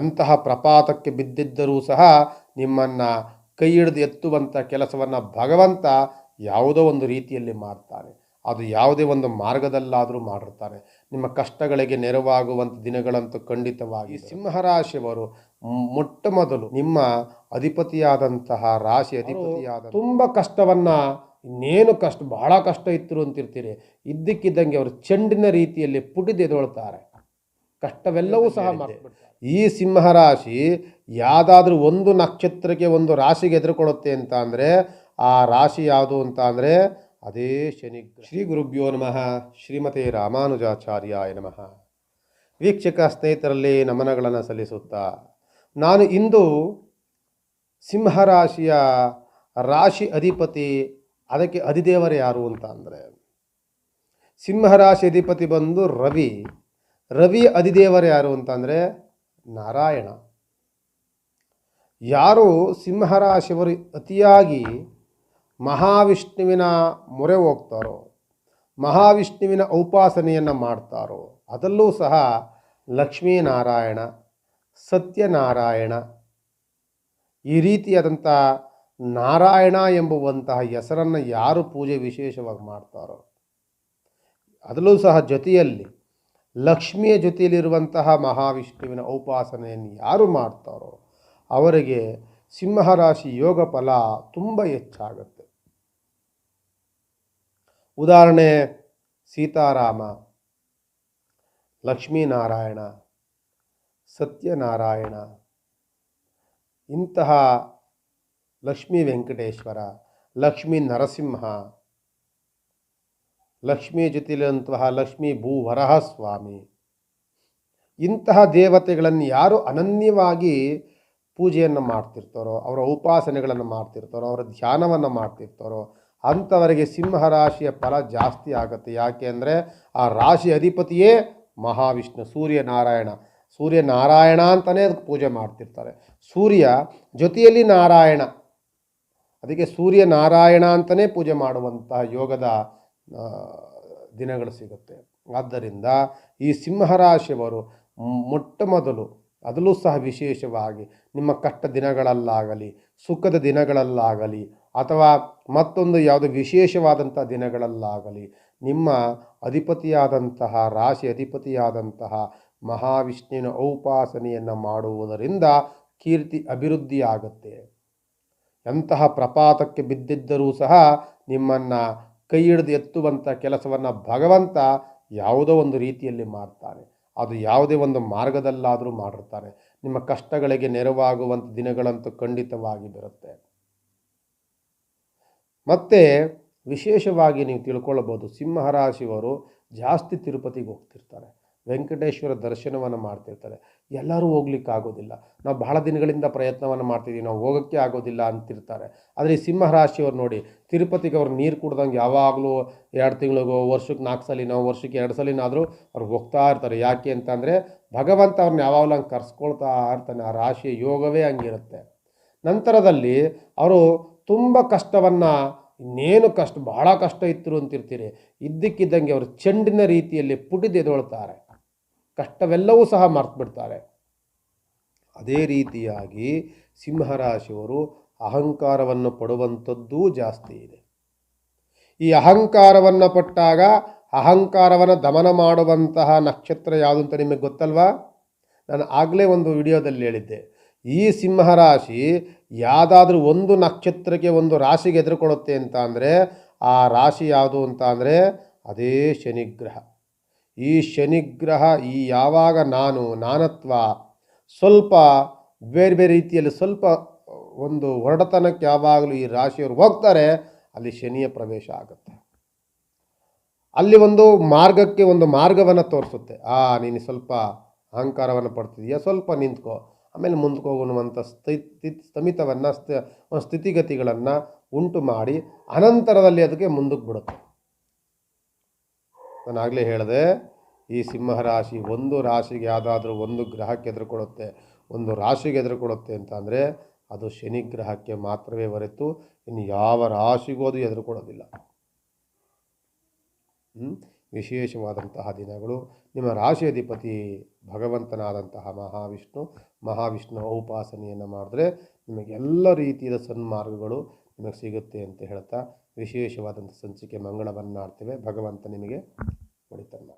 ಎಂತಹ ಪ್ರಪಾತಕ್ಕೆ ಬಿದ್ದಿದ್ದರೂ ಸಹ ನಿಮ್ಮನ್ನು ಕೈ ಹಿಡಿದು ಎತ್ತುವಂಥ ಕೆಲಸವನ್ನು ಭಗವಂತ ಯಾವುದೋ ಒಂದು ರೀತಿಯಲ್ಲಿ ಮಾಡ್ತಾನೆ. ಅದು ಯಾವುದೇ ಒಂದು ಮಾರ್ಗದಲ್ಲಾದರೂ ಮಾಡಿರ್ತಾನೆ. ನಿಮ್ಮ ಕಷ್ಟಗಳಿಗೆ ನೆರವಾಗುವಂಥ ದಿನಗಳಂತೂ ಖಂಡಿತವಾಗಿ ಸಿಂಹರಾಶಿಯವರು ಮೊಟ್ಟ ಮೊದಲು ನಿಮ್ಮ ಅಧಿಪತಿಯಾದಂತಹ ರಾಶಿ ಅಧಿಪತಿಯಾದ ತುಂಬ ಕಷ್ಟವನ್ನ ಇನ್ನೇನು ಕಷ್ಟ ಬಹಳ ಕಷ್ಟ ಇತ್ತು ಅಂತಿರ್ತೀರಿ. ಇದ್ದಕ್ಕಿದ್ದಂಗೆ ಅವರು ಚೆಂಡಿನ ರೀತಿಯಲ್ಲಿ ಪುಟಿದೆದೊಳ್ತಾರೆ. ಕಷ್ಟವೆಲ್ಲವೂ ಸಹ ಮರೆತುಬಿಡ್ತಾರೆ. ಈ ಸಿಂಹರಾಶಿ ಯಾವುದಾದ್ರೂ ಒಂದು ನಕ್ಷತ್ರಕ್ಕೆ ಒಂದು ರಾಶಿಗೆ ಎದುರುಕೊಡುತ್ತೆ ಅಂತ ಅಂದರೆ ಆ ರಾಶಿ ಯಾವುದು ಅಂತ ಅಂದರೆ ಅದೇ ಶನಿ ಶ್ರೀ ಗುರುಭ್ಯೋ ನಮಃ. ಶ್ರೀಮತಿ ರಾಮಾನುಜಾಚಾರ್ಯಾಯ ನಮಃ. ವೀಕ್ಷಕ ಸ್ನೇಹಿತರಲ್ಲಿ ನಮನಗಳನ್ನು ಸಲ್ಲಿಸುತ್ತಾ ನಾನು ಇಂದು ಸಿಂಹರಾಶಿಯ ರಾಶಿ ಅಧಿಪತಿ ಅದಕ್ಕೆ ಅಧಿದೇವರು ಯಾರು ಅಂತ ಅಂದರೆ ಸಿಂಹರಾಶಿ ಅಧಿಪತಿ ಬಂದು ರವಿ. ರವಿ ಅಧಿದೇವರು ಯಾರು ಅಂತಂದರೆ ನಾರಾಯಣ. ಯಾರು ಸಿಂಹರಾಶಿಯವರು ಅತಿಯಾಗಿ ಮಹಾವಿಷ್ಣುವಿನ ಮೊರೆ ಹೋಗ್ತಾರೋ, ಮಹಾವಿಷ್ಣುವಿನ ಔಪಾಸನೆಯನ್ನು ಮಾಡ್ತಾರೋ ಅದರಲ್ಲೂ ಸಹ ಲಕ್ಷ್ಮೀನಾರಾಯಣ, ಸತ್ಯನಾರಾಯಣ, ಈ ರೀತಿಯಾದಂಥ ನಾರಾಯಣ ಎಂಬುವಂತಹ ಹೆಸರನ್ನು ಯಾರು ಪೂಜೆ ವಿಶೇಷವಾಗಿ ಮಾಡ್ತಾರೋ ಅದರಲ್ಲೂ ಸಹ ಜೊತೆಯಲ್ಲಿ ಲಕ್ಷ್ಮಿಯ ಜೊತೆಯಲ್ಲಿರುವಂತಹ ಮಹಾವಿಷ್ಣುವಿನ ಉಪಾಸನೆಯನ್ನು ಯಾರು ಮಾಡ್ತಾರೋ ಅವರಿಗೆ ಸಿಂಹರಾಶಿ ಯೋಗ ಫಲ ತುಂಬ ಹೆಚ್ಚಾಗುತ್ತೆ. ಉದಾಹರಣೆ, ಸೀತಾರಾಮ, ಲಕ್ಷ್ಮೀನಾರಾಯಣ, ಸತ್ಯನಾರಾಯಣ, ಇಂತಹ ಲಕ್ಷ್ಮೀ ವೆಂಕಟೇಶ್ವರ, ಲಕ್ಷ್ಮೀ ನರಸಿಂಹ ಲಕ್ಷ್ಮೀ ಜಿತಿಲಂತಹ ಲಕ್ಷ್ಮೀ ಭೂವರಹ ಸ್ವಾಮಿ. ಇಂತಹ ದೇವತೆಗಳನ್ನು ಯಾರು ಅನನ್ಯವಾಗಿ ಪೂಜೆಯನ್ನು ಮಾಡ್ತಿರ್ತಾರೋ, ಅವರ ಉಪಾಸನೆಗಳನ್ನು ಮಾಡ್ತಿರ್ತಾರೋ, ಅವರ ಧ್ಯಾನವನ್ನು ಮಾಡ್ತಿರ್ತಾರೋ, ಅಂಥವರಿಗೆ ಸಿಂಹರಾಶಿಯ ಫಲ ಜಾಸ್ತಿ ಆಗುತ್ತೆ. ಯಾಕೆ ಅಂದರೆ ಆ ರಾಶಿ ಅಧಿಪತಿಯೇ ಮಹಾವಿಷ್ಣು, ಸೂರ್ಯನಾರಾಯಣ. ಸೂರ್ಯನಾರಾಯಣ ಅಂತಲೇ ಅದಕ್ಕೆ ಪೂಜೆ ಮಾಡ್ತಿರ್ತಾರೆ. ಸೂರ್ಯ ಜೊತೆಯಲ್ಲಿ ನಾರಾಯಣ. ಅದಕ್ಕೆ ಸೂರ್ಯನಾರಾಯಣ ಅಂತಲೇ ಪೂಜೆ ಮಾಡುವಂತಹ ಯೋಗದ ದಿನಗಳು ಸಿಗುತ್ತೆ. ಆದ್ದರಿಂದ ಈ ಸಿಂಹರಾಶಿಯವರು ಮೊಟ್ಟ ಮೊದಲು ಅದರಲ್ಲೂ ಸಹ ವಿಶೇಷವಾಗಿ ನಿಮ್ಮ ಕಷ್ಟ ದಿನಗಳಲ್ಲಾಗಲಿ, ಸುಖದ ದಿನಗಳಲ್ಲಾಗಲಿ ಅಥವಾ ಮತ್ತೊಂದು ಯಾವುದೋ ವಿಶೇಷವಾದಂಥ ದಿನಗಳಲ್ಲಾಗಲಿ ನಿಮ್ಮ ಅಧಿಪತಿಯಾದಂತಹ, ರಾಶಿ ಅಧಿಪತಿಯಾದಂತಹ ಮಹಾವಿಷ್ಣುವಿನ ಔಪಾಸನೆಯನ್ನು ಮಾಡುವುದರಿಂದ ಕೀರ್ತಿ ಅಭಿವೃದ್ಧಿಯಾಗುತ್ತೆ. ಎಂತಹ ಪ್ರಪಾತಕ್ಕೆ ಬಿದ್ದಿದ್ದರೂ ಸಹ ನಿಮ್ಮನ್ನು ಕೈ ಹಿಡಿದು ಎತ್ತುವಂಥ ಕೆಲಸವನ್ನು ಭಗವಂತ ಯಾವುದೋ ಒಂದು ರೀತಿಯಲ್ಲಿ ಮಾಡ್ತಾನೆ. ಅದು ಯಾವುದೇ ಒಂದು ಮಾರ್ಗದಲ್ಲಾದರೂ ಮಾಡಿರ್ತಾನೆ. ನಿಮ್ಮ ಕಷ್ಟಗಳಿಗೆ ನೆರವಾಗುವಂಥ ದಿನಗಳಂತೂ ಖಂಡಿತವಾಗಿ ಬರುತ್ತೆ. ಮತ್ತು ವಿಶೇಷವಾಗಿ ನೀವು ತಿಳ್ಕೊಳ್ಳಬಹುದು ಸಿಂಹರಾಶಿಯವರು ಜಾಸ್ತಿ ತಿರುಪತಿಗೆ ಹೋಗ್ತಿರ್ತಾರೆ. ವೆಂಕಟೇಶ್ವರ ದರ್ಶನವನ್ನು ಮಾಡ್ತಿರ್ತಾರೆ. ಎಲ್ಲರೂ ಹೋಗ್ಲಿಕ್ಕೆ ಆಗೋದಿಲ್ಲ. ನಾವು ಬಹಳ ದಿನಗಳಿಂದ ಪ್ರಯತ್ನವನ್ನು ಮಾಡ್ತಿದ್ದೀವಿ ನಾವು ಹೋಗೋಕ್ಕೆ ಆಗೋದಿಲ್ಲ ಅಂತಿರ್ತಾರೆ. ಆದರೆ ಈ ಸಿಂಹರಾಶಿಯವ್ರು ನೋಡಿ, ತಿರುಪತಿಗೆ ಅವ್ರು ನೀರು ಕುಡ್ದಂಗೆ ಯಾವಾಗಲೂ ಎರಡು ತಿಂಗಳಿಗೋ ವರ್ಷಕ್ಕೆ ನಾಲ್ಕು ಸಲಿನೋ, ವರ್ಷಕ್ಕೆ ಎರಡು ಸಲಿನಾದರೂ ಅವ್ರು ಹೋಗ್ತಾ ಇರ್ತಾರೆ. ಯಾಕೆ ಅಂತಂದರೆ ಭಗವಂತ ಅವ್ರನ್ನ ಯಾವಾಗಲೂ ಹಂಗೆ ಕರ್ಸ್ಕೊಳ್ತಾ ಇರ್ತಾನೆ. ಆ ರಾಶಿಯ ಯೋಗವೇ ಹಂಗಿರುತ್ತೆ. ನಂತರದಲ್ಲಿ ಅವರು ತುಂಬ ಕಷ್ಟವನ್ನು, ಇನ್ನೇನು ಕಷ್ಟ, ಬಹಳ ಕಷ್ಟ ಇತ್ತು ಅಂತಿರ್ತೀರಿ. ಇದ್ದಕ್ಕಿದ್ದಂಗೆ ಅವರು ಚೆಂಡಿನ ರೀತಿಯಲ್ಲಿ ಪುಟಿದೆದೊಳ್ತಾರೆ. ಕಷ್ಟವೆಲ್ಲವೂ ಸಹ ಮರ್ತುಬಿಡ್ತಾರೆ. ಅದೇ ರೀತಿಯಾಗಿ ಸಿಂಹರಾಶಿಯವರು ಅಹಂಕಾರವನ್ನು ಪಡುವಂಥದ್ದೂ ಜಾಸ್ತಿ ಇದೆ. ಈ ಅಹಂಕಾರವನ್ನು ಪಟ್ಟಾಗ ಅಹಂಕಾರವನ್ನು ದಮನ ಮಾಡುವಂತಹ ನಕ್ಷತ್ರ ಯಾವುದು ಅಂತ ನಿಮಗೆ ಗೊತ್ತಲ್ವಾ? ನಾನು ಆಗಲೇ ಒಂದು ವಿಡಿಯೋದಲ್ಲಿ ಹೇಳಿದ್ದೆ. ಈ ಸಿಂಹರಾಶಿ ಯಾವುದಾದ್ರೂ ಒಂದು ನಕ್ಷತ್ರಕ್ಕೆ ಒಂದು ರಾಶಿಗೆ ಎದುರುಕೊಡುತ್ತೆ ಅಂತ ಅಂದರೆ ಆ ರಾಶಿ ಯಾವುದು ಅಂತ ಅಂದರೆ ಅದೇ ಶನಿಗ್ರಹ. ಈ ಶನಿಗ್ರಹ ಈ ಯಾವಾಗ ನಾನು ನಾನತ್ವ ಸ್ವಲ್ಪ ಬೇರೆ ಬೇರೆ ರೀತಿಯಲ್ಲಿ ಸ್ವಲ್ಪ ಒಂದು ಹೊರಡತನಕ್ಕೆ ಯಾವಾಗಲೂ ಈ ರಾಶಿಯವರು ಹೋಗ್ತಾರೆ, ಅಲ್ಲಿ ಶನಿಯ ಪ್ರವೇಶ ಆಗುತ್ತೆ. ಅಲ್ಲಿ ಒಂದು ಮಾರ್ಗಕ್ಕೆ ಒಂದು ಮಾರ್ಗವನ್ನು ತೋರಿಸುತ್ತೆ. ಆ, ನೀನು ಸ್ವಲ್ಪ ಅಹಂಕಾರವನ್ನು ಪಡ್ತಿದೀಯಾ? ಸ್ವಲ್ಪ ನಿಂತ್ಕೊ. ಆಮೇಲೆ ಮುಂದಕ್ಕೆ ಹೋಗುವಂಥ ಸ್ಥಿತಿ ಸ್ಥಮಿತವನ್ನು, ಸ್ಥ, ಸ್ಥಿತಿಗತಿಗಳನ್ನು ಉಂಟು ಮಾಡಿ ಅನಂತರದಲ್ಲಿ ಅದಕ್ಕೆ ಮುಂದಕ್ಕೆ ಬಿಡುತ್ತೆ. ನಾನು ಆಗಲೇ ಹೇಳಿದೆ ಈ ಸಿಂಹರಾಶಿ ಒಂದು ರಾಶಿಗೆ ಯಾವುದಾದ್ರೂ ಒಂದು ಗ್ರಹಕ್ಕೆ ಎದುರುಕೊಡುತ್ತೆ ಒಂದು ರಾಶಿಗೆ ಎದುರುಕೊಡುತ್ತೆ ಅಂತ ಅಂದರೆ ಅದು ಶನಿ ಗ್ರಹಕ್ಕೆ ಮಾತ್ರವೇ ಹೊರತು ಇನ್ನು ಯಾವ ರಾಶಿಗೂ ಅದು ಎದುರುಕೊಡೋದಿಲ್ಲ ಕೊಡೋದಿಲ್ಲ ವಿಶೇಷವಾದಂತಹ ದಿನಗಳು. ನಿಮ್ಮ ರಾಶಿ ಅಧಿಪತಿ ಭಗವಂತನಾದಂತಹ ಮಹಾವಿಷ್ಣು ಮಹಾವಿಷ್ಣು ಉಪಾಸನೆಯನ್ನು ಮಾಡಿದ್ರೆ ನಿಮಗೆ ಎಲ್ಲ ರೀತಿಯ ಸನ್ಮಾರ್ಗಗಳು ನಿಮಗೆ ಸಿಗುತ್ತೆ ಅಂತ ಹೇಳ್ತಾ ವಿಶೇಷವಾದಂಥ ಸಂಚಿಕೆ ಮಂಗಳವನ್ನು ಆಡ್ತೇವೆ ಭಗವಂತ ನಿಮಗೆ ಒಳಿತನ್ನು